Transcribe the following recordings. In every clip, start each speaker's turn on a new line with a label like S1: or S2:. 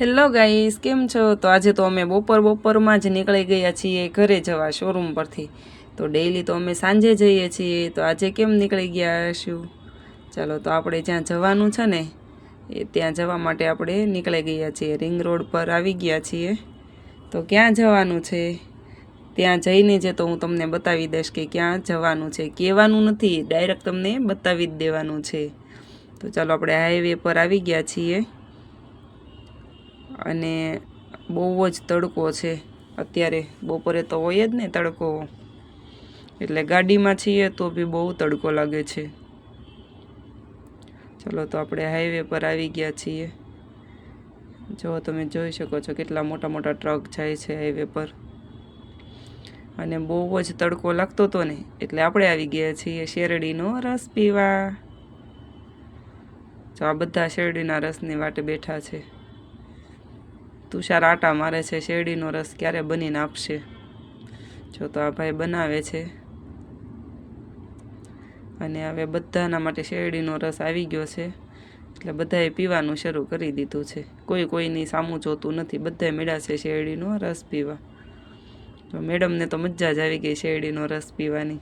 S1: Hello guys કેમ છો? તો આજે તો અમે બપોર બપોરમાં જ નીકળી ગયા છીએ ઘરે જવા શોરૂમ પરથી. તો ડેઈલી તો અમે સાંજે જઈએ છીએ. તો આજે કેમ નીકળી ગયા શું ચાલો, તો આપણે જ્યાં જવાનું છે ને, એ ત્યાં જવા માટે આપણે નીકળી ગયા છીએ. રિંગ રોડ પર આવી ગયા છીએ. તો ક્યાં જવાનું છે? ત્યાં જઈને જે તો હું તમને બતાવી દઈશ કે ક્યાં જવાનું છે. કહેવાનું નથી ડાયરેક્ટ તમને બતાવી જ દેવાનું છે. તો ચાલો, આપણે હાઈવે પર આવી ગયા છીએ. અને બહુ જ તડકો છે. અત્યારે બપોરે તો હોય જ ને તડકો. એટલે ગાડીમાં છીએ તો બી બહુ તડકો લાગે છે. ચલો તો આપણે હાઈવે પર આવી ગયા છીએ. જો તમે જોઈ શકો છો કેટલા મોટા મોટા ટ્રક જાય છે હાઈવે પર. અને બહુ જ તડકો લાગતો હતો ને, એટલે આપણે આવી ગયા છીએ શેરડીનો રસ પીવા. જો આ બધા શેરડીના રસની વાટે બેઠા છે. તુષાર આટા મારે છે, શેરડીનો રસ ક્યારે બનીને આપશે? જો તો આ ભાઈ બનાવે છે. અને હવે બધાના માટે શેરડીનો રસ આવી ગયો છે. એટલે બધાએ પીવાનું શરૂ કરી દીધું છે. કોઈ કોઈની સામું જોતું નથી. બધાએ મેળા છે શેરડીનો રસ પીવા. તો મેડમને તો મજા જ આવી ગઈ શેરડીનો રસ પીવાની.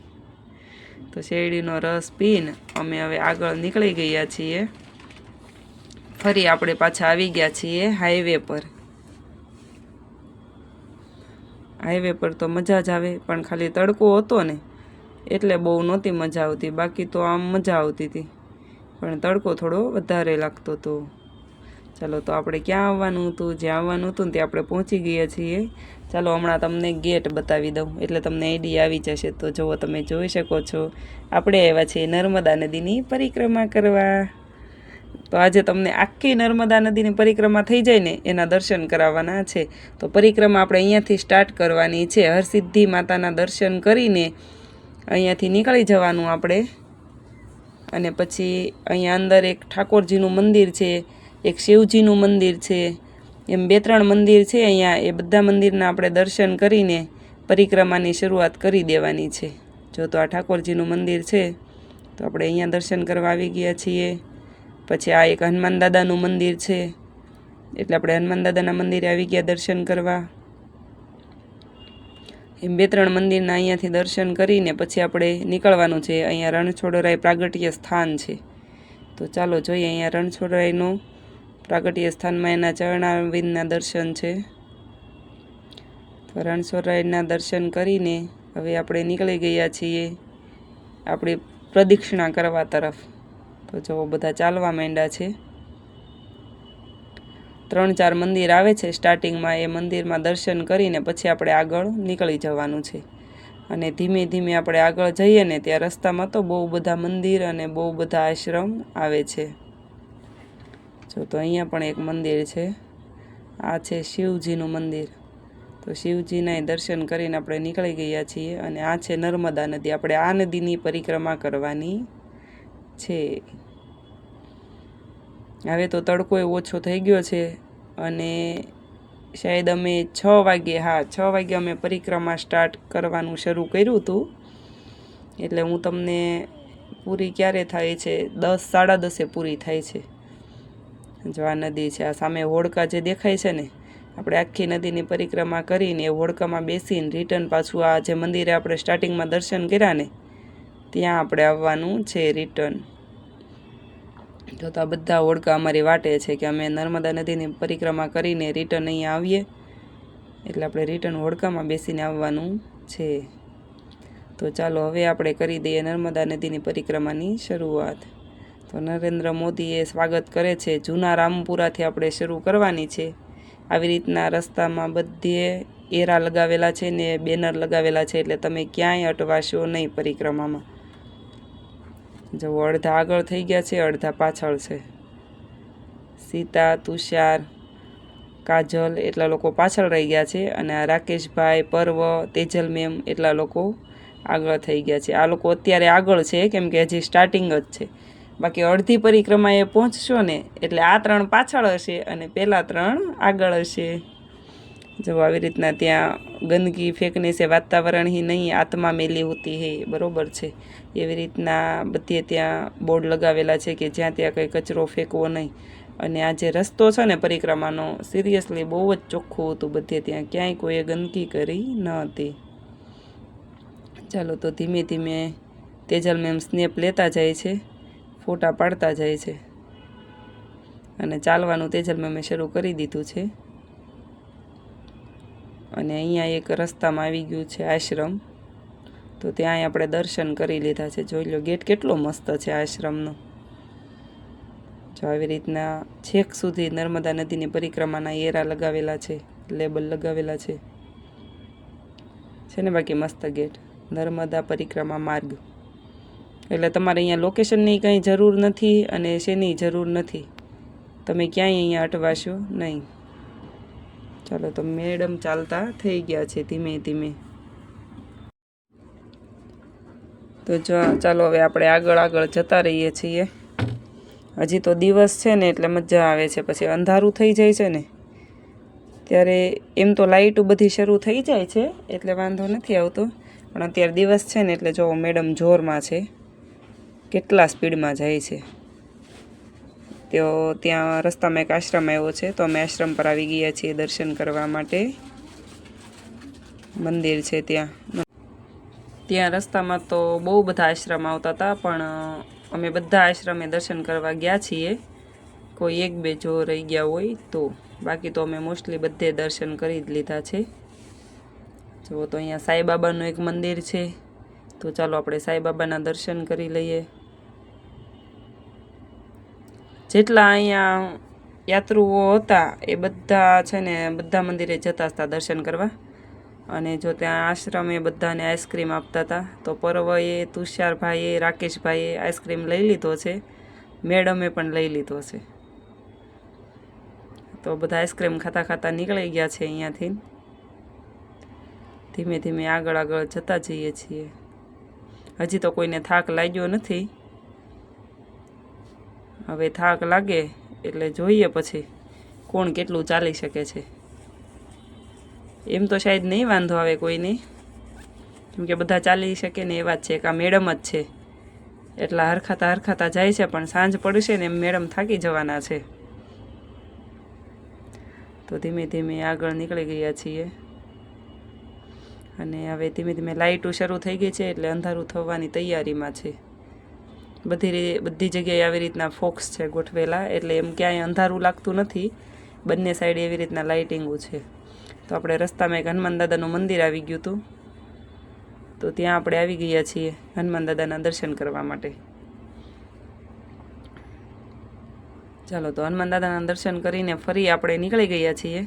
S1: તો શેરડીનો રસ પીને અમે હવે આગળ નીકળી ગયા છીએ. ફરી આપણે પાછા આવી ગયા છીએ હાઈવે પર. હાઈવે પર તો મજા જ આવે, પણ ખાલી તડકો હતો ને, એટલે બહુ નહોતી મજા આવતી. બાકી તો આમ મજા આવતી હતી. પણ તડકો થોડો વધારે લાગતો હતો. ચાલો તો આપણે ક્યાં આવવાનું હતું? જ્યાં આવવાનું હતું ને ત્યાં આપણે પહોંચી ગયા છીએ. ચાલો હમણાં તમને ગેટ બતાવી દઉં, એટલે તમને આઈડિયા આવી જશે. તો જુઓ તમે જોઈ શકો છો. આપણે આવ્યા છીએ નર્મદા નદીની પરિક્રમા કરવા. તો આજે તમને આખી નર્મદા નદીની પરિક્રમા થઈ જાય ને એના દર્શન કરાવવાના છે. તો પરિક્રમા આપણે અહીંયાથી સ્ટાર્ટ કરવાની છે. હરસિદ્ધિ માતાના દર્શન કરીને અહીંયાથી નીકળી જવાનું આપણે. અને પછી અહીંયા અંદર એક ઠાકોરજીનું મંદિર છે, એક શિવજીનું મંદિર છે, એમ બે ત્રણ મંદિર છે. અહીંયા એ બધા મંદિરના આપણે દર્શન કરીને પરિક્રમાની શરૂઆત કરી દેવાની છે. જો તો આ ઠાકોરજીનું મંદિર છે. તો આપણે અહીંયા દર્શન કરવા આવી ગયા છીએ. પછી આ એક હનુમાન દાદાનું મંદિર છે. એટલે આપણે હનુમાન દાદાના મંદિરે આવી ગયા દર્શન કરવા. એમ બે ત્રણ મંદિરના અહીંયાથી દર્શન કરીને પછી આપણે નીકળવાનું છે. અહીંયા રણછોડરાય પ્રાગટ્ય સ્થાન છે. તો ચાલો જોઈએ અહીંયા રણછોડરાયનું પ્રાગટ્ય સ્થાનમાં એના ચરણાવિંદના દર્શન છે. તો રણછોડરાયના દર્શન કરીને હવે આપણે નીકળી ગયા છીએ આપણી પ્રદક્ષિણા કરવા તરફ. તો જો બધા ચાલવા માંડ્યા છે. ત્રણ ચાર મંદિર આવે છે. સ્ટાર્ટિંગમાં એ મંદિરમાં દર્શન કરીને પછી આપણે આગળ નીકળી જવાનું છે. અને ધીમે ધીમે આપણે આગળ જઈએ ને ત્યાં રસ્તામાં તો બહુ બધા મંદિર અને બહુ બધા આશ્રમ આવે છે. જો, તો અહીંયા પણ એક મંદિર છે. આ છે શિવજીનું મંદિર. તો શિવજીના દર્શન કરીને આપણે નીકળી ગયા છીએ અને આ છે નર્મદા નદી. આપણે આ નદીની પરિક્રમા કરવાની છે. હવે તો તડકો એ ઓછો થઈ ગયો છે અને શાયદ અમે છ વાગે, હા, છ વાગે અમે પરિક્રમા સ્ટાર્ટ કરવાનું શરૂ કર્યું હતું. એટલે હું તમને પૂરી ક્યારે થાય છે? દસ, સાડા દસે પૂરી થાય છે. જો આ નદી છે. આ સામે હોડકા જે દેખાય છે ને, આપણે આખી નદીની પરિક્રમા કરીને એ હોડકામાં બેસીને રિટર્ન પાછું આ જે મંદિરે આપણે સ્ટાર્ટિંગમાં દર્શન કર્યા ને ત્યાં આપણે આવવાનું છે રિટર્ન તો આ બધા હોડકા અમારી વાટે છે કે અમે નર્મદા નદીની પરિક્રમા કરીને રિટર્ન અહીંયા આવીએ. એટલે આપણે રિટર્ન હોડકામાં બેસીને આવવાનું છે. તો ચાલો હવે આપણે કરી દઈએ નર્મદા નદીની પરિક્રમાની શરૂઆત. તો નરેન્દ્ર મોદીએ સ્વાગત કરે છે. જૂના રામપુરાથી આપણે શરૂ કરવાની છે. આવી રીતના રસ્તામાં બધે એરા લગાવેલા છે ને બેનર લગાવેલા છે. એટલે તમે ક્યાંય અટવાશો નહીં પરિક્રમામાં. જો અડધા આગળ થઈ ગયા છે, અડધા પાછળ છે. સીતા, તુષાર, કાજલ એટલા લોકો પાછળ રહી ગયા છે અને આ રાકેશભાઈ, પર્વ, તેજલ મેમ એટલા લોકો આગળ થઈ ગયા છે. આ લોકો અત્યારે આગળ છે, કેમ કે હજી સ્ટાર્ટિંગ જ છે. બાકી અડધી પરિક્રમા એ પહોંચશો ને, એટલે આ ત્રણ પાછળ હશે અને પહેલાં ત્રણ આગળ હશે. જો આવી રીતના ત્યાં ગંદકી, ફેંકને છે વાતાવરણ હી નહીં, આત્મા મેલી હોતી હે, બરોબર છે. એવી રીતના બધે ત્યાં બોર્ડ લગાવેલા છે કે જ્યાં ત્યાં કંઈ કચરો ફેંકવો નહીં. અને આ જે રસ્તો છે ને પરિક્રમાનો સિરિયસલી બહુ જ ચોખ્ખું હતું બધે ત્યાં. ક્યાંય કોઈએ ગંદકી કરી ન હતી. ચાલો તો ધીમે ધીમે તેજલ મેમ સ્નેપ લેતા જાય છે, ફોટા પાડતા જાય છે. અને ચાલવાનું તેજલ મેમે શરૂ કરી દીધું છે. અને અહીંયા એક રસ્તામાં આવી ગયું છે આશ્રમ. તો ત્યાં આપણે દર્શન કરી લીધા છે. જોઈ લો, ગેટ કેટલો મસ્ત છે આશ્રમનો. જો આવી રીતના છેક સુધી નર્મદા નદીની પરિક્રમાના એરા લગાવેલા છે, લેબલ લગાવેલા છે. છે ને બાકી મસ્ત ગેટ. નર્મદા પરિક્રમા માર્ગ. એટલે તમારે અહીંયા લોકેશનની કંઈ જરૂર નથી અને શેની જરૂર નથી. તમે ક્યાંય અહીંયા અટવાશો નહીં. ચાલો, તો મેડમ ચાલતા થઈ ગયા છે ધીમે ધીમે. તો જો, ચાલો હવે આપણે આગળ આગળ જતા રહીએ છીએ. હજી તો દિવસ છે ને, એટલે મજા આવે છે. પછી અંધારું થઈ જાય છે ને, ત્યારે એમ તો લાઇટો બધી શરૂ થઈ જાય છે, એટલે વાંધો નથી આવતો. પણ અત્યારે દિવસ છે ને, એટલે જો મેડમ જોરમાં છે, કેટલા સ્પીડમાં જાય છે. તેઓ ત્યાં રસ્તામાં એક આશ્રમ આવ્યો છે, તો અમે આશ્રમ પર આવી ગયા છીએ દર્શન કરવા માટે. મંદિર છે ત્યાં. ત્યાં રસ્તામાં તો બહુ બધા આશ્રમ આવતા હતા, પણ અમે બધા આશ્રમે દર્શન કરવા ગયા છીએ. કોઈ એક બે જો રહી ગયા હોય તો. બાકી તો અમે મોસ્ટલી બધે દર્શન કરી જ લીધા છે. જુઓ તો અહીંયા સાંઈબાબાનું એક મંદિર છે. તો ચાલો આપણે સાંઈબાબાના દર્શન કરી લઈએ. જેટલા અહીંયા યાત્રુઓ હતા એ બધા છે ને બધા મંદિરે જતા હતા દર્શન કરવા. અને જો ત્યાં આશ્રમે બધાને આઈસ્ક્રીમ આપતા હતા, તો પર્વએ, તુષારભાઈએ, રાકેશભાઈએ આઈસ્ક્રીમ લઈ લીધો છે. મેડમે પણ લઈ લીધો છે. તો બધા આઈસ્ક્રીમ ખાતા ખાતા નીકળી ગયા છે અહીંયાથી. ધીમે ધીમે આગળ આગળ જતા જઈએ છીએ. હજી તો કોઈને થાક લાગ્યો નથી. હવે થાક લાગે એટલે જોઈએ પછી કોણ કેટલું ચાલી શકે છે. એમ તો શાયદ નહીં વાંધો આવે કોઈને. કેમ કે બધા ચાલી શકે ને એવા જ છે કે આ મેડમ જ છે. એટલા હરખાતા હરખાતા જાય છે, પણ સાંજ પડશે ને એમ મેડમ થાકી જવાના છે. તો ધીમે ધીમે આગળ નીકળી ગયા છીએ. અને હવે ધીમે ધીમે લાઇટો શરૂ થઈ ગઈ છે, એટલે અંધારું થવાની તૈયારીમાં છે. બધી બધી જગ્યાએ આવી રીતના ફોક્સ છે ગોઠવેલા, એટલે એમ ક્યાંય અંધારું લાગતું નથી. બંને સાઈડ એવી રીતના લાઇટિંગો છે. તો આપણે રસ્તામાં એક હનુમાન દાદાનું મંદિર આવી ગયું હતું. તો ત્યાં આપણે આવી ગયા છીએ હનુમાન દાદાના દર્શન કરવા માટે. ચાલો તો હનુમાન દાદાના દર્શન કરીને ફરી આપણે નીકળી ગયા છીએ.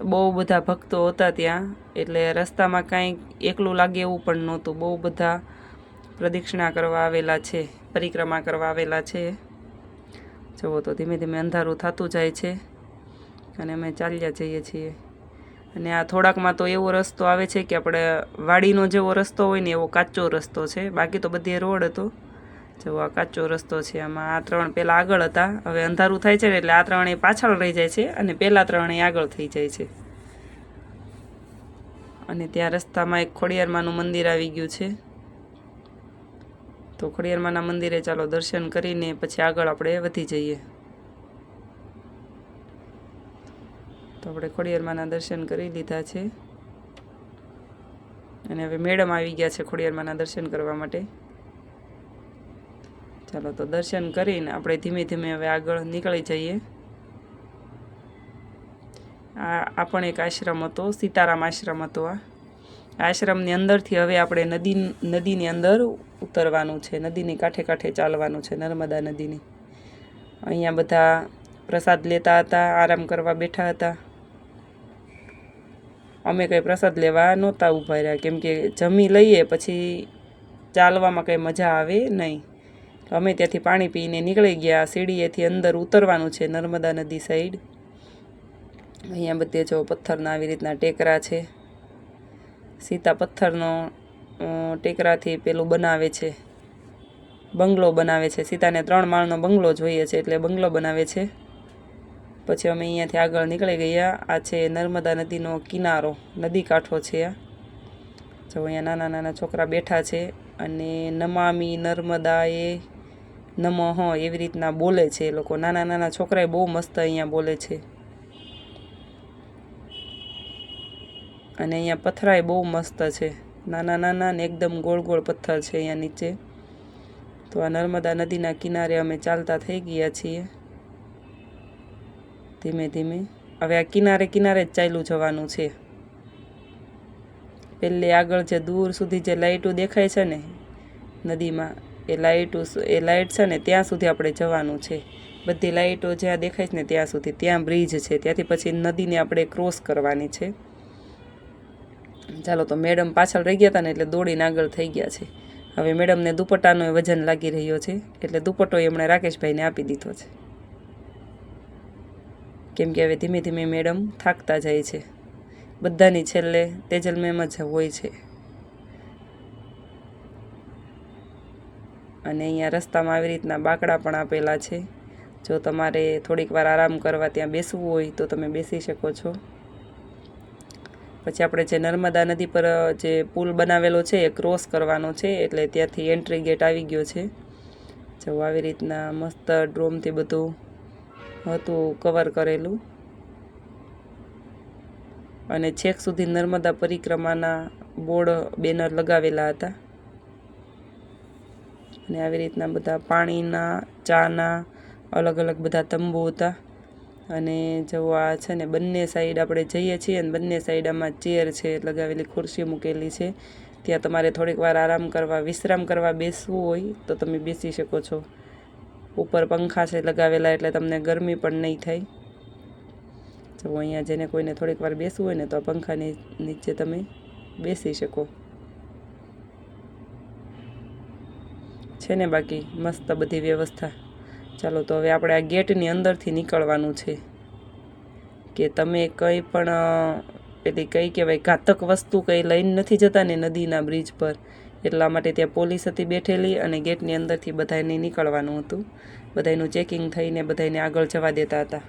S1: બહુ બધા ભક્તો હતા ત્યાં, એટલે રસ્તામાં કાંઈ એકલું લાગે એવું પણ નહોતું. બહુ બધા પ્રદક્ષિણા કરવા આવેલા છે, પરિક્રમા કરવા આવેલા છે. જુઓ તો ધીમે ધીમે અંધારું થતું જાય છે. અને અમે ચાલ્યા જઈએ છીએ. અને આ થોડાકમાં તો એવો રસ્તો આવે છે કે આપણે વાડીનો જેવો રસ્તો હોય ને એવો કાચો રસ્તો છે. બાકી તો બધી રોડ હતો. જેવો આ કાચો રસ્તો છે. આમાં આ ત્રણ પહેલાં આગળ હતા. હવે અંધારું થાય છે ને એટલે આ ત્રણેય પાછળ રહી જાય છે અને પહેલાં ત્રણેય આગળ થઈ જાય છે. અને ત્યાં રસ્તામાં એક ખોડિયારમાંનું મંદિર આવી ગયું છે. તો ખોડિયારમાંના મંદિરે ચાલો દર્શન કરીને પછી આગળ આપણે વધી જઈએ. તો આપણે ખોડિયારમાંના દર્શન કરી લીધા છે. અને હવે મેડમ આવી ગયા છે ખોડિયારમાંના દર્શન કરવા માટે. ચાલો તો દર્શન કરીને આપણે ધીમે ધીમે હવે આગળ નીકળી જઈએ. આ આ પણ એક આશ્રમ હતો, સીતારામ આશ્રમ હતો આ. આશ્રમની અંદરથી હવે આપણે નદી, નદીની અંદર ઉતરવાનું છે, નદીની કાંઠે કાંઠે ચાલવાનું છે, નર્મદા નદીની. અહીંયા બધા પ્રસાદ લેતા હતા, આરામ કરવા બેઠા હતા. અમે કંઈ પ્રસાદ લેવા નહોતા ઊભા રહ્યા કેમ કે જમી લઈએ પછી ચાલવામાં કંઈ મજા આવે નહીં. તો અમે ત્યાંથી પાણી પીને નીકળી ગયા. સીડીએથી અંદર ઉતરવાનું છે નર્મદા નદી સાઈડ. અહીંયા બધે જો પથ્થરના આવી રીતના ટેકરા છે. સીતા પથ્થરનો ટેકરાથી પેલું બનાવે છે. બંગલો બનાવે છે. સીતાને ત્રણ માળનો બંગલો જોઈએ છે એટલે બંગલો બનાવે છે. પછી અમે અહીંયાથી આગળ નીકળી ગયા. આ છે નર્મદા નદીનો કિનારો, નદી કાંઠો છે આ. જો અહીંયા નાના નાના છોકરા બેઠા છે અને નમામી નર્મદાએ નમઃ એવી રીતના બોલે છે એ લોકો. નાના નાના છોકરાએ બહુ મસ્ત અહીંયા બોલે છે. અને અહીંયા પથરાય બહુ મસ્ત છે. નાના નાના ને એકદમ ગોળ ગોળ પથ્થર છે અહીંયા નીચે. તો આ નર્મદા નદીના કિનારે અમે ચાલતા થઈ ગયા છીએ. ધીમે ધીમે. હવે આ કિનારે કિનારે જ ચાલ્યું જવાનું છે. પેલે આગળ જે દૂર સુધી જે લાઇટો દેખાય છે ને, નદીમાં, એ લાઇટો એ લાઇટ છે ને, ત્યાં સુધી આપણે જવાનું છે. બધી લાઇટો જ્યાં દેખાય છે ને, ત્યાં સુધી, ત્યાં બ્રિજ છે. ત્યાંથી પછી નદીને આપણે ક્રોસ કરવાની છે. ચાલો તો મેડમ પાછળ રહી ગયા હતા ને, એટલે દોડીને આગળ થઈ ગયા છે. હવે મેડમને દુપટ્ટાનો વજન લાગી રહ્યો છે, એટલે દુપટ્ટો એમણે રાકેશભાઈને આપી દીધો છે. કેમ કે હવે ધીમે ધીમે મેડમ થાકતા જાય છે. બધાની છેલ્લે તેજલ જ હોય છે. અને અહીંયા રસ્તામાં આવી રીતના બાકડા પણ આપેલા છે. જો તમારે થોડીક વાર આરામ કરવા ત્યાં બેસવું હોય તો તમે બેસી શકો છો. પછી આપણે જે નર્મદા નદી પર જે પુલ બનાવેલો છે એ ક્રોસ કરવાનો છે એટલે ત્યાંથી એન્ટ્રી ગેટ આવી ગયો છે. જો આવી રીતના મસ્ત ડ્રોમથી બધું હતું કવર કરેલું. અને છેક સુધી નર્મદા પરિક્રમાના બોર્ડ, બેનર લગાવેલા હતા. અને આવી રીતના બધા પાણીના, ચાના અલગ અલગ બધા તંબુ હતા. અને જો આ છે ને, બંને સાઈડ આપણે જઈએ છીએ અને બંને સાઈડ આમાં ચેર છે લગાવેલી ખુરશી મૂકેલી છે. ત્યાં તમારે થોડીક વાર આરામ કરવા, વિશ્રામ કરવા બેસવું હોય, તો તમે બેસી શકો છો. ઉપર પંખા છે લગાવેલા એટલે તમને ગરમી પણ નહીં થાય. જો અહીંયા જેને કોઈને થોડીક વાર બેસવું હોય ને તો પંખાની નીચે તમે બેસી શકો. છે ને બાકી મસ્ત બધી વ્યવસ્થા. ચાલો તો હવે આપણે આ ગેટની અંદરથી નીકળવાનું છે. કે તમે કંઈ પણ પેલી કઈ કહેવાય, ઘાતક વસ્તુ કંઈ લઈને નથી જતા ને નદીના બ્રિજ પર. એટલા માટે ત્યાં પોલીસ હતી બેઠેલી અને ગેટની અંદરથી બધાને નીકળવાનું હતું. બધાયનું ચેકિંગ થઈને બધાને આગળ જવા દેતા હતા.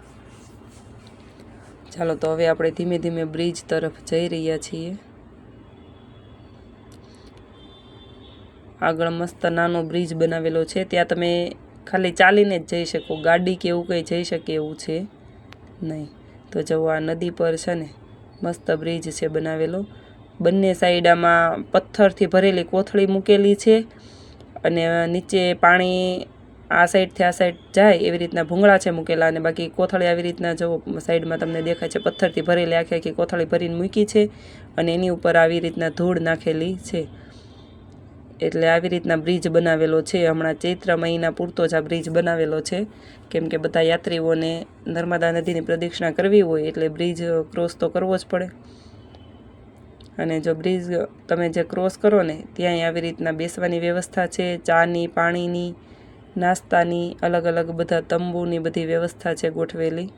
S1: ચાલો તો હવે આપણે ધીમે ધીમે બ્રિજ તરફ જઈ રહ્યા છીએ. આગળ મસ્ત નાનો બ્રિજ બનાવેલો છે. ત્યાં તમે ખાલી ચાલીને જ જઈ શકો. ગાડી કે એવું કંઈ જઈ શકે એવું છે નહીં. તો જવું આ નદી પર છે ને, મસ્ત બ્રિજ છે બનાવેલો. બંને સાઈડ આમાં પથ્થરથી ભરેલી કોથળી મૂકેલી છે અને નીચે પાણી આ સાઈડથી આ સાઈડ જાય એવી રીતના ભૂંગળા છે મૂકેલા અને બાકી કોથળી આવી રીતના જો સાઈડમાં તમને દેખાય છે પથ્થરથી ભરેલી આખી આખી કોથળી ભરીને મૂકી છે અને એની ઉપર આવી રીતના ધૂળ નાખેલી છે. એટલે આવી રીતના બ્રિજ બનાવેલો છે. હમણાં ચૈત્ર મહિના પૂરતો જ આ બ્રિજ બનાવેલો છે. કેમ કે બધા યાત્રીઓને નર્મદા નદીની પ્રદક્ષિણા કરવી હોય એટલે બ્રિજ ક્રોસ તો કરવો જ પડે. અને જો બ્રિજ તમે જે ક્રોસ કરો ને, ત્યાંય આવી રીતના બેસવાની વ્યવસ્થા છે. ચાની, પાણીની, નાસ્તાની અલગ અલગ બધા તંબુની બધી વ્યવસ્થા છે ગોઠવેલી.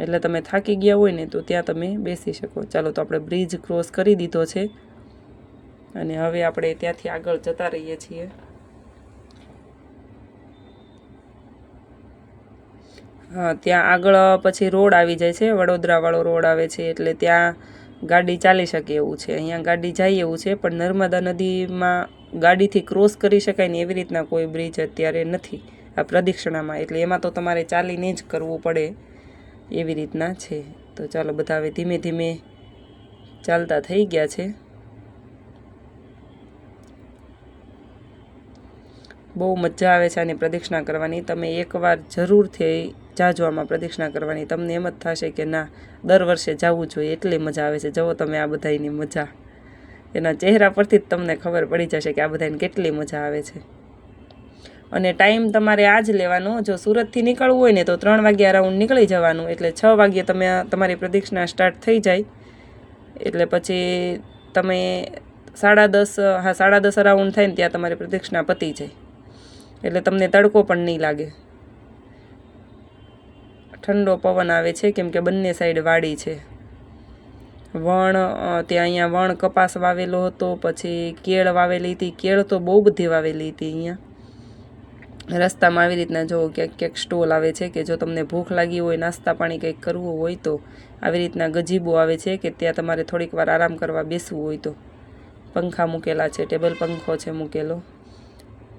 S1: એટલે તમે થાકી ગયા હોય ને, તો ત્યાં તમે બેસી શકો. ચાલો તો આપણે બ્રિજ ક્રોસ કરી દીધો છે. અને હવે આપણે ત્યાંથી આગળ જતા રહીએ છીએ. હા, ત્યાં આગળ પછી રોડ આવી જાય છે, વડોદરાવાળો રોડ આવે છે, એટલે ત્યાં ગાડી ચાલી શકે એવું છે. અહીંયા ગાડી જાય એવું છે, પણ નર્મદા નદીમાં ગાડીથી ક્રોસ કરી શકાય ને એવી રીતના કોઈ બ્રિજ અત્યારે નથી આ પ્રદક્ષિણામાં. એટલે એમાં તો તમારે ચાલીને જ કરવું પડે એવી રીતના છે. તો ચાલો બધા હવે ધીમે ધીમે ચાલતા થઈ ગયા છે. બહુ મજા આવે છે આની પ્રદક્ષિણા કરવાની. તમે એકવાર જરૂરથી જાજો પ્રદક્ષિણા કરવાની. તમને એમ જ થશે કે ના, દર વર્ષે જવું જોઈએ, એટલી મજા આવે છે. જવો તમે આ બધાની મજા. એના ચહેરા પરથી જ તમને ખબર પડી જશે કે આ બધાને કેટલી મજા આવે છે. અને ટાઈમ તમારે આ જ લેવાનો. જો સુરતથી નીકળવું હોય ને તો ત્રણ વાગ્યા રાઉન્ડ નીકળી જવાનું. એટલે છ વાગ્યે તમે તમારી પ્રદક્ષિણા સ્ટાર્ટ થઈ જાય. એટલે પછી તમે સાડા દસ, હા, સાડા દસ રાઉન્ડ થાય ને ત્યાં તમારી પ્રદક્ષિણા પતી જાય. એટલે તમને તડકો પણ નહીં લાગે. ઠંડો પવન આવે છે, કેમ કે બંને સાઈડ વાડી છે. વણ ત્યાં અહીંયા વણ કપાસ વાવેલો હતો, પછી કેળ વાવેલી હતી. કેળ તો બહુ બધી વાવેલી હતી અહીંયા. રસ્તામાં આવી રીતના જો ક્યાંક ક્યાંક સ્ટોલ આવે છે કે જો તમને ભૂખ લાગી હોય, નાસ્તા પાણી કંઈક કરવું હોય તો આવી રીતના ગજીબો આવે છે કે ત્યાં તમારે થોડીક વાર આરામ કરવા બેસવું હોય તો. પંખા મૂકેલા છે, ટેબલ પંખો છે મૂકેલો.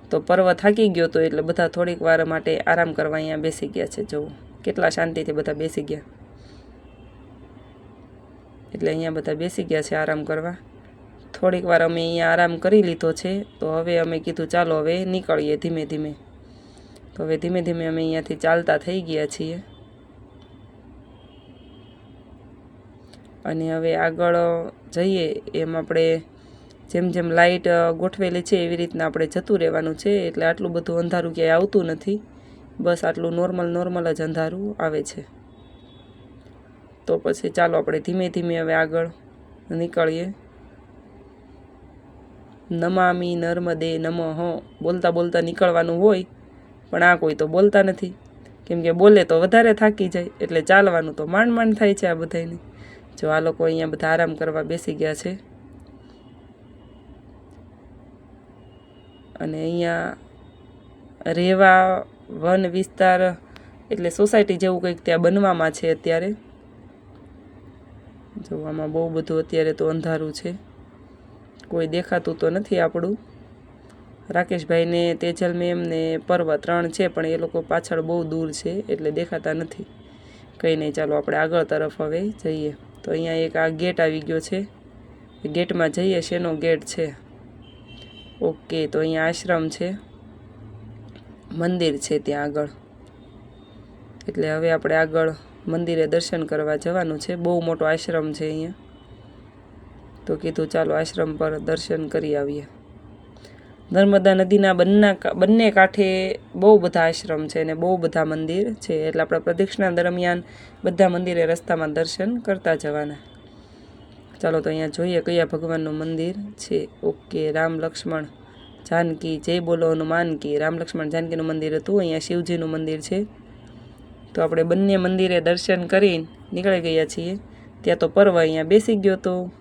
S1: તો પર્વ થાકી ગયો તો એટલે બધા થોડીક વાર માટે આરામ કરવા અહીંયા બેસી ગયા છે, જુઓ. કેટલા શાંતિથી બધા બેસી ગયા. એટલે અહીંયા બધા બેસી ગયા છે આરામ કરવા. થોડીક વાર અમે અહીંયા આરામ કરી લીધો છે, તો હવે અમે કીધું ચાલો હવે નીકળીએ ધીમે ધીમે. તો હવે ધીમે ધીમે અમે અહીંયાથી ચાલતા થઈ ગયા છીએ. અને હવે આગળ જઈએ, એમ આપણે જેમ જેમ લાઇટ ગોઠવેલી છે એવી રીતના આપણે જતું રહેવાનું છે, એટલે આટલું બધું અંધારું ક્યાંય આવતું નથી. બસ આટલું નોર્મલ નોર્મલ જ અંધારું આવે છે. તો પછી ચાલો આપણે ધીમે ધીમે હવે આગળ નીકળીએ. નમામી નર્મદે નમઃ. બોલતા બોલતા નીકળવાનું હોય, પણ આ કોઈ તો બોલતા નથી. કેમ કે બોલે તો વધારે થાકી જાય, એટલે ચાલવાનું તો માંડ માંડ થાય છે આ બધાને જો આ લોકો અહીંયા બધા આરામ કરવા બેસી ગયા છે. અને અહીંયા રેવા વન વિસ્તાર, એટલે સોસાયટી જેવું કંઈક ત્યાં બનવામાં છે અત્યારે. જોવામાં બહુ બધું અત્યારે તો અંધારું છે. કોઈ દેખાતું તો નથી આપણું. રાકેશભાઈને તેજલ મેમને પર્વ ત્રણ છે, પણ એ લોકો પાછળ બહુ દૂર છે, એટલે દેખાતા નથી. કંઈ નહીં, ચાલો આપણે આગળ તરફ હવે જઈએ. તો અહીંયા એક આ ગેટ આવી ગયો છે. ગેટમાં જઈએ, શેનો ગેટ છે? ઓકે, તો અહીંયા આશ્રમ છે. મંદિર છે ત્યાં આગળ. એટલે હવે આપણે આગળ મંદિરે દર્શન કરવા જવાનું છે. બહુ મોટો આશ્રમ છે અહીંયા. તો કીધું ચાલો આશ્રમ પર દર્શન કરી આવીએ. નર્મદા નદીના બંને બંને કાંઠે બહુ બધા આશ્રમ છે અને બહુ બધા મંદિર છે. એટલે આપણે પ્રદક્ષિણા દરમિયાન બધા મંદિરે રસ્તામાં દર્શન કરતા જવાના. ચાલો તો અહીંયા જોઈએ કયા ભગવાનનું મંદિર છે. ઓકે, રામ લક્ષ્મણ. જાનકી જય બોલો હનુમાન કી રામ લક્ષ્મણ જાનકીનું મંદિર હતું, અહીંયા શિવજીનું મંદિર છે. તો આપણે બંને મંદિરે દર્શન કરીને નીકળી ગયા છીએ. ત્યાં તો પર્વ અહીંયા બેસી ગયો તો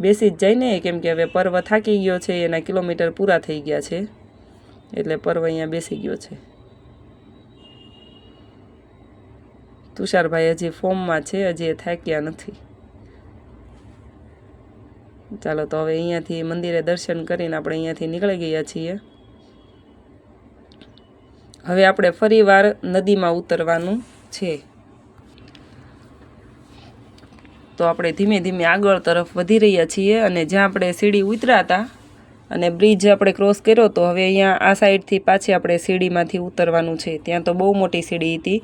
S1: બેસી જ જાય ને, કેમ કે હવે પર્વ થાકી ગયો છે, એના કિલોમીટર પૂરા થઈ ગયા છે. એટલે પર્વ અહીંયા બેસી ગયો છે. તુષારભાઈ હજી ફોર્મમાં છે, હજી એ થાક્યા નથી. ચાલો તો હવે અહીંયાથી મંદિરે દર્શન કરીને આપણે અહીંયાથી નીકળી ગયા છીએ. હવે આપણે ફરીવાર નદીમાં ઉતરવાનું છે. તો આપણે ધીમે ધીમે આગળ તરફ વધી રહ્યા છીએ અને જ્યાં આપણે સીડી ઉતર્યા હતા અને બ્રિજ આપણે ક્રોસ કર્યો તો હવે અહીંયા આ સાઈડથી પાછી આપણે સીડીમાંથી ઉતરવાનું છે. ત્યાં તો બહુ મોટી સીડી હતી.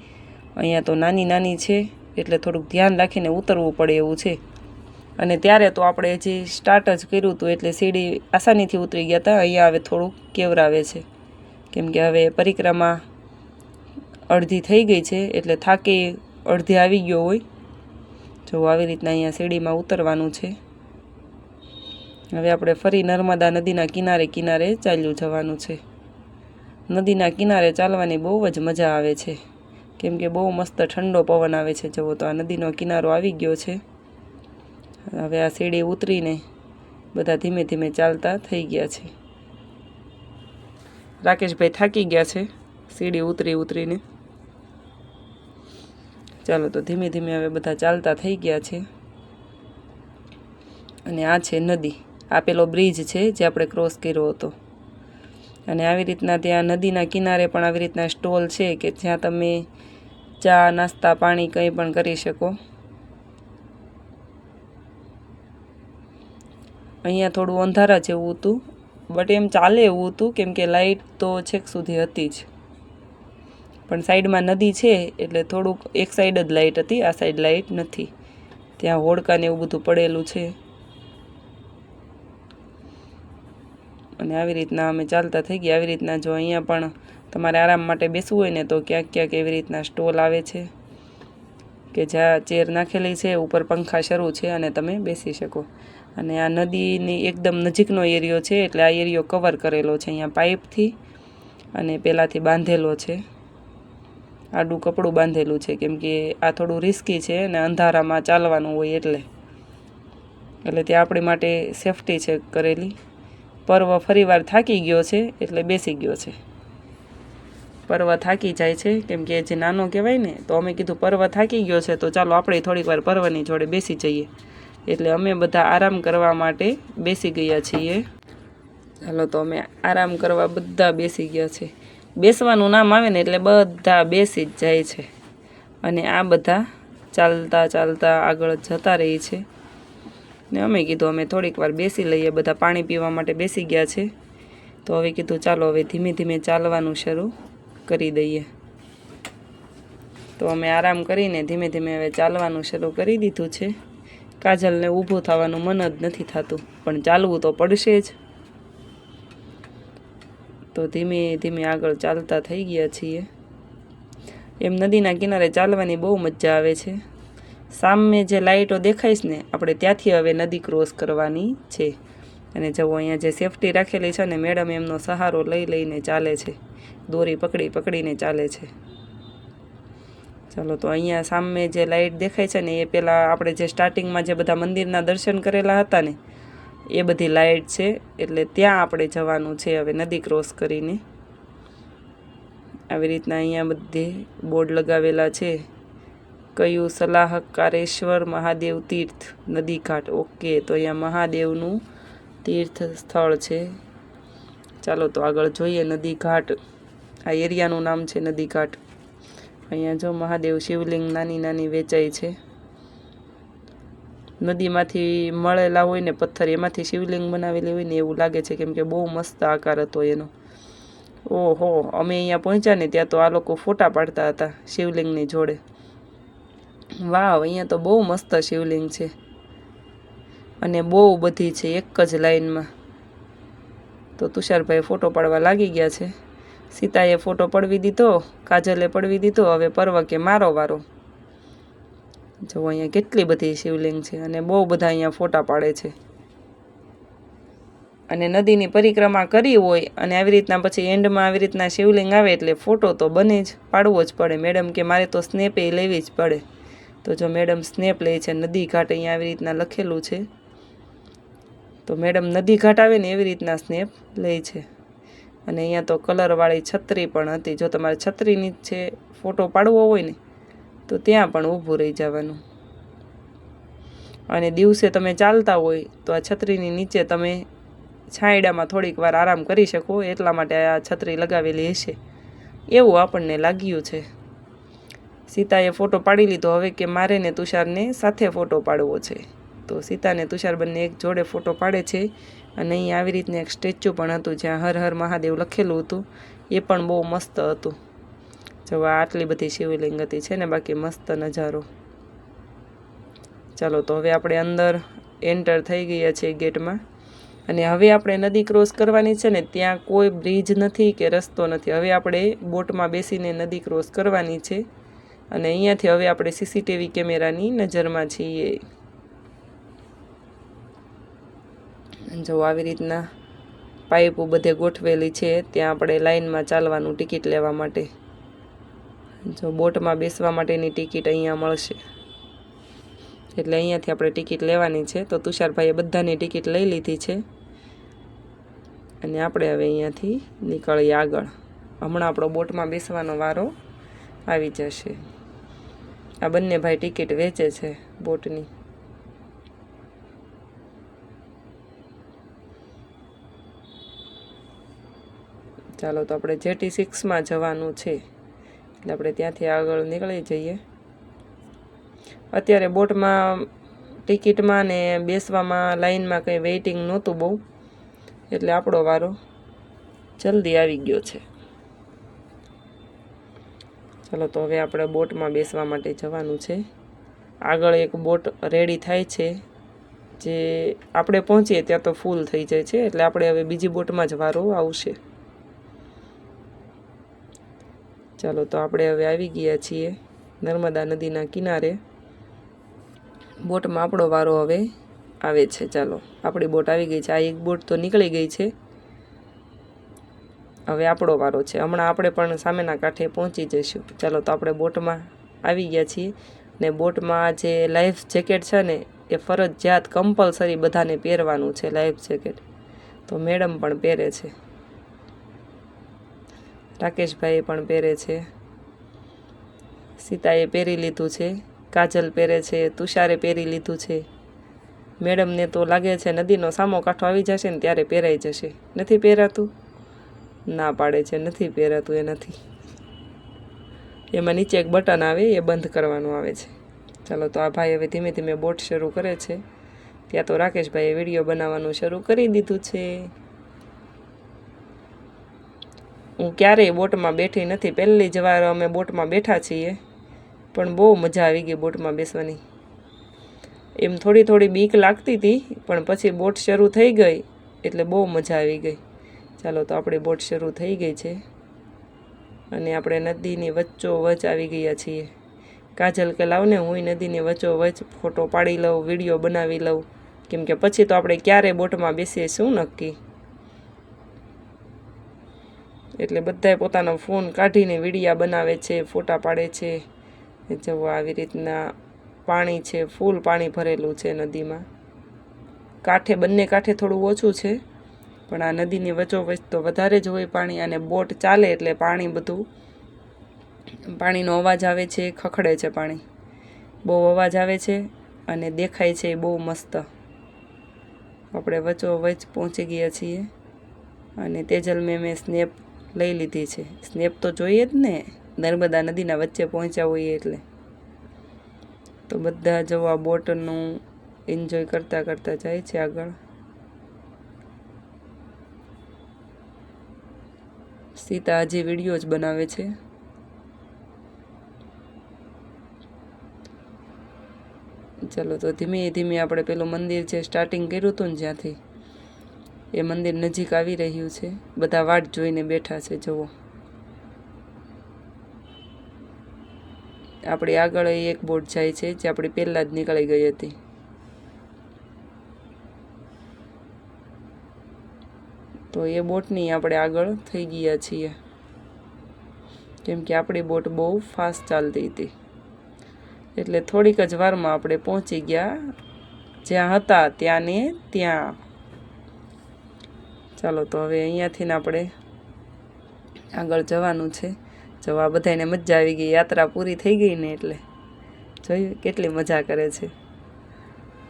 S1: અહીંયા તો નાની નાની છે એટલે થોડુંક ધ્યાન રાખીને ઉતરવું પડે એવું છે. અને ત્યારે તો આપણે જે સ્ટાર્ટ જ કર્યું હતું એટલે સીડી આસાનીથી ઉતરી ગયા હતા. અહીંયા હવે થોડુંક કેવરાવે છે. કેમ કે હવે પરિક્રમા અડધી થઈ ગઈ છે એટલે થાકી અડધી આવી ગયો હોય. જો આવી રીતના અહીંયા સીડીમાં ઉતરવાનું છે. હવે આપણે ફરી નર્મદા નદીના કિનારે કિનારે ચાલ્યું જવાનું છે. નદીના કિનારે ચાલવાની બહુ જ મજા આવે છે. કેમ કે બહુ મસ્ત ઠંડો પવન આવે છે. જવો તો આ નદીનો કિનારો આવી ગયો છે. હવે આ સીડી ઉતરીને બધા ધીમે ધીમે ચાલતા થઈ ગયા છે. રાકેશભાઈ થાકી ગયા છે. સીડી ઉતરી ઉતરીને. ચાલો તો ધીમે ધીમે હવે બધા ચાલતા થઈ ગયા છે. અને આ છે નદી. આ પેલો બ્રિજ છે જે આપણે ક્રોસ કર્યો હતો. અને આવી રીતના ત્યાં નદીના કિનારે પણ આવી રીતના સ્ટોલ છે કે જ્યાં તમે ચા, નાસ્તા, પાણી કંઈ પણ કરી શકો. અહીંયા થોડું અંધારા જેવું હતું બટ એમ ચાલે એવું હતું કેમ કે લાઇટ તો છેક સુધી હતી જ. પણ સાઈડમાં નદી છે, એટલે થોડુંક એક સાઈડ જ લાઇટ હતી, આ સાઈડ લાઇટ નથી. ત્યાં હોડકાને એવું બધું પડેલું છે. અને આવી રીતના અમે ચાલતા થઈ ગયા. આવી રીતના જો અહીંયા પણ તમારે આરામ માટે બેસવું હોય ને તો ક્યાંક ક્યાંક એવી રીતના સ્ટોલ આવે છે કે જ્યાં ચેર નાખેલી છે, ઉપર પંખા શરૂ છે અને તમે બેસી શકો. અને આ નદીની એકદમ નજીકનો એરિયો છે, એટલે આ એરિયો કવર કરેલો છે અહીંયા પાઇપથી અને પહેલાંથી બાંધેલો છે. આડું કપડું બાંધેલું છે, કેમ કે આ થોડું રિસ્કી છે અને અંધારામાં ચાલવાનું હોય એટલે. એટલે ત્યાં આપણી માટે સેફટી છે કરેલી. પર્વ ફરીવાર થાકી ગયો છે, એટલે બેસી ગયો છે. પર્વ થાકી જાય છે, કેમ કે જે નાનો કહેવાય ને, તો અમે કીધું પર્વ થાકી ગયો છે, તો ચાલો આપણે થોડીક વાર પર્વની જોડે બેસી જઈએ. એટલે અમે બધા આરામ કરવા માટે બેસી ગયા છીએ. ચાલો તો અમે આરામ કરવા બધા બેસી ગયા છે. બેસવાનું નામ આવે ને એટલે બધા બેસી જ જાય છે. અને આ બધા ચાલતા ચાલતા આગળ જતા રહે છે. ને અમે કીધું અમે થોડીક વાર બેસી લઈએ, બધા પાણી પીવા માટે બેસી ગયા છે. તો હવે કીધું ચાલો હવે ધીમે ધીમે ચાલવાનું શરૂ કરી દઈએ. તો અમે આરામ કરીને ધીમે ધીમે હવે ચાલવાનું શરૂ કરી દીધું છે. કાજલને ઊભું થવાનું મન જ નથી થતું, પણ ચાલવું તો પડશે જ. તો ધીમે ધીમે આગળ ચાલતા થઈ ગયા છીએ. એમ નદીના કિનારે ચાલવાની બહુ મજા આવે છે. સામે જે લાઇટો દેખાઈશ ને, આપણે ત્યાંથી હવે નદી ક્રોસ કરવાની છે. અને જવો અહીંયા જે સેફટી રાખેલી છે ને, મેડમ એમનો સહારો લઈ લઈને ચાલે છે. દોરી પકડી પકડીને ચાલે છે. ચાલો, તો અહીંયા સામે જે લાઇટ દેખાય છે ને, એ પહેલાં આપણે જે સ્ટાર્ટિંગમાં જે બધા મંદિરના દર્શન કરેલા હતા ને, એ બધી લાઇટ છે. એટલે ત્યાં આપણે જવાનું છે હવે નદી ક્રોસ કરીને. આવી રીતના અહીંયા બધે બોર્ડ લગાવેલા છે. કયું સલાહકારેશ્વર મહાદેવ તીર્થ નદી ઘાટ. ઓકે, તો અહીંયા મહાદેવનું તીર્થ સ્થળ છે. ચાલો, તો આગળ જોઈએ નદી ઘાટ. આ એરિયાનું નામ છે નદી ઘાટ. અહીંયા જો મહાદેવ શિવલિંગ નાની નાની વેચાય છે. નદીમાંથી મળેલા હોય ને પથ્થર, એમાંથી શિવલિંગ બનાવેલી હોય ને એવું લાગે છે, કેમ કે બહુ મસ્ત આકાર હતો એનો. ઓહો, અમે અહીંયા પહોંચ્યા ને ત્યાં તો આ લોકો ફોટા પાડતા હતા શિવલિંગની જોડે. વાવ, અહીંયા તો બહુ મસ્ત શિવલિંગ છે. અને બહુ બધી છે, એક જ લાઈનમાં. તો તુષારભાઈ ફોટો પાડવા લાગી ગયા છે. સીતાએ ફોટો પડવી દીધો, કાજલે પડવી દીધો, હવે પર્વ કે મારો વારો. જો અહીંયા કેટલી બધી શિવલિંગ છે અને બહુ બધા અહીંયા ફોટા પાડે છે. અને નદીની પરિક્રમા કરી હોય અને આવી રીતના પછી એન્ડમાં આવી રીતના શિવલિંગ આવે એટલે ફોટો તો બને જ, પાડવો જ પડે. મેડમ કે મારે તો સ્નેપ લેવી જ પડે. તો જો મેડમ સ્નેપ લે છે, નદી ઘાટ અહીંયા આવી રીતના લખેલું છે. તો મેડમ નદી ઘાટ આવે ને એવી રીતના સ્નેપ લે છે. અને અહીંયા તો કલરવાળી છત્રી પણ હતી. જો તમારે છત્રીની છે ફોટો પાડવો હોય ને, તો ત્યાં પણ ઊભું રહી જવાનું. અને દિવસે તમે ચાલતા હોય, તો આ છત્રીની નીચે તમે છાંયડામાં થોડીક વાર આરામ કરી શકો. એટલા માટે આ છત્રી લગાવેલી હશે. એવું આપણને લાગ્યું છે. સીતાએ ફોટો પાડી લીધો. હવે કે મારે ને તુષારને સાથે ફોટો પાડવો છે. તો સીતાને તુષાર બંને એક જોડે ફોટો પાડે છે. અને અહીં આવી રીતના એક સ્ટેચ્યુ પણ હતું જ્યાં હર હર મહાદેવ લખેલું હતું. એ પણ બહુ મસ્ત હતું. જો આટલી બધી શિવલિંગ હતી છે ને, બાકી મસ્ત નજારો. ચાલો, તો હવે આપણે અંદર એન્ટર થઈ ગયા છીએ ગેટમાં. અને હવે આપણે નદી ક્રોસ કરવાની છે ને, ત્યાં કોઈ બ્રિજ નથી કે રસ્તો નથી. હવે આપણે બોટમાં બેસીને નદી ક્રોસ કરવાની છે. અને અહીંયાથી હવે આપણે સીસીટીવી કેમેરાની નજરમાં છીએ. જો આવી રીતના પાઇપો બધે ગોઠવેલી છે, ત્યાં આપણે લાઈનમાં ચાલવાનું ટિકિટ લેવા માટે. જો બોટમાં બેસવા માટેની ટિકિટ અહીંયા મળશે. એટલે અહીંયાથી આપણે ટિકિટ લેવાની છે. તો તુષારભાઈએ બધાની ટિકિટ લઈ લીધી છે. અને આપણે હવે અહીંયાથી નીકળીએ આગળ. હમણાં આપણો બોટમાં બેસવાનો વારો આવી જશે. આ બંને ભાઈ ટિકિટ વેચે છે બોટની. ચાલો તો આપણે જેટી સિક્સમાં જવાનું છે, એટલે આપણે ત્યાંથી આગળ નીકળી જઈએ. અત્યારે બોટમાં, ટિકિટમાં ને બેસવામાં લાઇનમાં કંઈ વેઇટિંગ નહોતું બહુ, એટલે આપણો વારો જલ્દી આવી ગયો છે. ચાલો તો હવે આપણે બોટમાં બેસવા માટે જવાનું છે. આગળ એક બોટ રેડી થાય છે, જે આપણે પહોંચીએ ત્યાં તો ફૂલ થઈ જાય છે, એટલે આપણે હવે બીજી બોટમાં જ વારો આવશે. ચાલો તો આપણે હવે આવી ગયા છીએ નર્મદા નદીના કિનારે. બોટમાં આપણો વારો હવે આવે છે. ચાલો, આપણી બોટ આવી ગઈ છે. આ એક બોટ તો નીકળી ગઈ છે. હવે આપણો વારો છે. હમણાં આપણે પણ સામેના કાંઠે પહોંચી જઈશું. ચાલો તો આપણે બોટમાં આવી ગયા છીએ ને બોટમાં જે લાઈફ જેકેટ છે ને, એ ફરજિયાત કમ્પલસરી બધાને પહેરવાનું છે, લાઈફ જેકેટ. તો મેડમ પણ પહેરે છે. રાકેશભાઈ પણ પહેરે છે. સીતાએ પહેરી લીધું છે. કાજલ પહેરે છે. તુષારે પહેરી લીધું છે. મેડમને તો લાગે છે નદીનો સામો કાંઠો આવી જશે ને ત્યારે પહેરાઈ જશે. નથી પહેરાતું? ના પાડે છે. નથી પહેરાતું એ નથી. એમાં નીચે એક બટન આવે, એ બંધ કરવાનું આવે છે. ચાલો તો આ ભાઈ હવે ધીમે ધીમે બોટ શરૂ કરે છે. ત્યાં તો રાકેશભાઈએ વીડિયો બનાવવાનું શરૂ કરી દીધું છે. હું ક્યારેય બોટમાં બેઠી નથી. પહેલી જ વાર અમે બોટમાં બેઠા છીએ, પણ બહુ મજા આવી ગઈ બોટમાં બેસવાની. એમ થોડી થોડી બીક લાગતી હતી, પણ પછી બોટ શરૂ થઈ ગઈ, એટલે બહુ મજા આવી ગઈ. ચાલો તો આપણી બોટ શરૂ થઈ ગઈ છે. અને આપણે નદીની વચ્ચો વચ આવી ગયા છીએ. કાજલ કે લાવને હું નદીની વચ્ચો વચ ફોટો પાડી લઉં, વીડિયો બનાવી લઉં. કેમ કે પછી તો આપણે ક્યારે બોટમાં બેસીએ શું નક્કી? એટલે બધાએ પોતાનો ફોન કાઢીને વિડીયા બનાવે છે, ફોટા પાડે છે. જવો આવી રીતના પાણી છે, ફૂલ પાણી ભરેલું છે નદીમાં. કાંઠે, બંને કાંઠે થોડું ઓછું છે, પણ આ નદીની વચોવચ તો વધારે જ હોય પાણી અને બોટ ચાલે એટલે પાણી બધું, પાણીનો અવાજ આવે છે, ખખડે છે પાણી. બહુ અવાજ આવે છે અને દેખાય છે બહુ મસ્ત. આપણે વચોવચ પહોંચી ગયા છીએ અને તેજલ મેમે સ્નેપ લઈ લીધી છે. સ્નેપ તો જોઈએ જ ને. નર્મદા નદીના વચ્ચે પહોંચ્યા હોઈએ એટલે. તો બધા જવા બોટનું એન્જોય કરતાં કરતાં જાય છે આગળ. સીતા હજી વીડિયો જ બનાવે છે. ચલો તો ધીમે ધીમે આપણે પેલું મંદિર છે સ્ટાર્ટિંગ કર્યું હતું ને જ્યાંથી એ મંદિર નજીક આવી રહ્યું છે. બધા વાટ જોઈને બેઠા છે, જુઓ. આપણી આગળ એક બોટ જાય છે, જે આપણી પહેલાં જ નીકળી ગઈ હતી. તો એ બોટની આપણે આગળ થઈ ગયા છીએ. કેમ કે આપણી બોટ બહુ ફાસ્ટ ચાલતી હતી. એટલે થોડીક જ વારમાં આપણે પહોંચી ગયા. જ્યાં હતા ત્યાં ને ત્યાં ચાલો તો હવે અહીંયાથી આપણે આગળ જવાનું છે. જવા બધાને મજા આવી ગઈ, યાત્રા પૂરી થઈ ગઈ ને એટલે. જોયું કેટલી મજા કરે છે.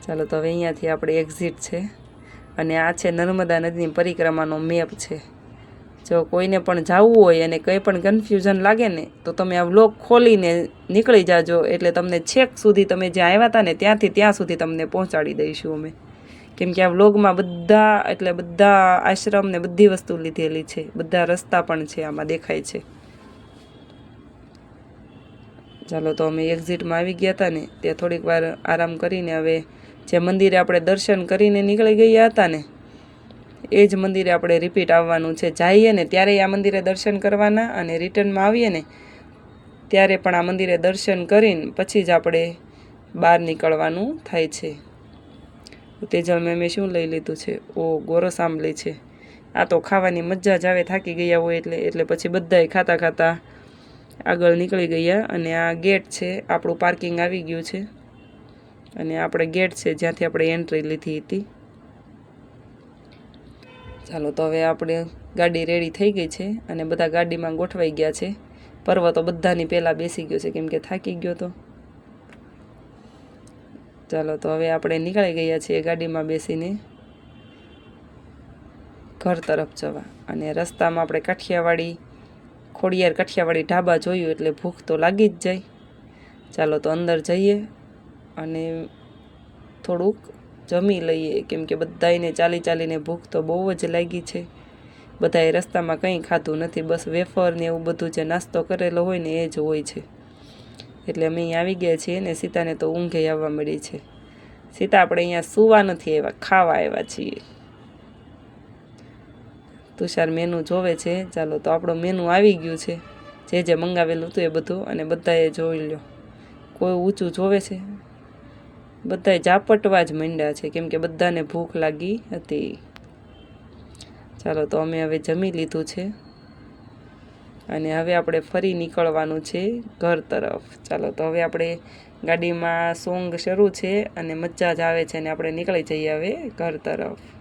S1: ચાલો તો હવે અહીંયાથી આપણે એક્ઝિટ છે. અને આ છે નર્મદા નદીની પરિક્રમાનો મેપ છે. જો કોઈને પણ જવું હોય અને કંઈ પણ કન્ફ્યુઝન લાગે ને, તો તમે આ વ્લોગ ખોલીને નીકળી જાજો. એટલે તમને છેક સુધી તમે જ્યાં આવ્યા હતા ને, ત્યાંથી ત્યાં સુધી તમને પહોંચાડી દઈશું અમે. કેમ કે આ વ્લોગમાં બધા, એટલે બધા આશ્રમ ને બધી વસ્તુ લીધેલી છે. બધા રસ્તા પણ છે, આમાં દેખાય છે. ચાલો તો અમે એક્ઝિટમાં આવી ગયા હતા ને, ત્યાં થોડીક વાર આરામ કરીને હવે જે મંદિરે આપણે દર્શન કરીને નીકળી ગયા હતા ને, એ જ મંદિરે આપણે રિપીટ આવવાનું છે. જઈએ ને, ત્યારે આ મંદિરે દર્શન કરવાના અને રિટર્નમાં આવીએ ને, ત્યારે પણ આ મંદિરે દર્શન કરીને પછી જ આપણે બહાર નીકળવાનું થાય છે. તેજલ મેં શું લઈ લીધું છે? ઓ ગોરસ આંબલી છે. આ તો ખાવાની મજા જ આવે, થાકી ગયા હોય એટલે એટલે પછી બધાએ ખાતા ખાતા આગળ નીકળી ગયા અને આ ગેટ છે, આપણું પાર્કિંગ આવી ગયું છે. અને આપણે ગેટ છે, જ્યાંથી આપણે એન્ટ્રી લીધી હતી. ચાલો, તો હવે આપણે ગાડી રેડી થઈ ગઈ છે અને બધા ગાડીમાં ગોઠવાઈ ગયા છે. પર્વ તો બધાની પહેલાં બેસી ગયો છે, કેમ કે થાકી ગયો તો. ચાલો તો હવે આપણે નીકળી ગયા છીએ ગાડીમાં બેસીને ઘર તરફ જવા. અને રસ્તામાં આપણે કાઠિયાવાડી, ખોડિયાર કાઠિયાવાડી ઢાબા જોયું એટલે ભૂખ તો લાગી જ જાય. ચાલો તો અંદર જઈએ અને થોડુંક જમી લઈએ. કેમ કે બધાને ચાલી ચાલીને ભૂખ તો બહુ જ લાગી છે. બધાએ રસ્તામાં કંઈ ખાધું નથી. બસ વેફર ને એવું બધું જે નાસ્તો કરેલો હોય ને એ જ હોય છે. એટલે અમે અહીં આવી ગયા છીએ ને સીતાને તો ઊંઘે આવવા મળી છે. સીતા આપણે અહીંયા સૂવા નથી આવ્યા, ખાવા આવ્યા છીએ. તુષાર મેનુ જોવે છે. ચાલો તો આપણો મેનુ આવી ગયું છે. જે જે મંગાવેલું હતું એ બધું અને બધાએ જોઈ લ્યો. કોઈ ઊંચું જોવે છે? બધાએ ઝાપટવા જ માંડ્યા છે, કેમ કે બધાને ભૂખ લાગી હતી. ચાલો તો અમે હવે જમી લીધું છે. અને હવે આપણે ફરી નીકળવાનું છે ઘર તરફ. ચાલો, તો હવે આપણે ગાડીમાં સોંગ શરૂ છે અને મજા જ આવે છે અને આપણે નીકળી જઈએ હવે ઘર તરફ.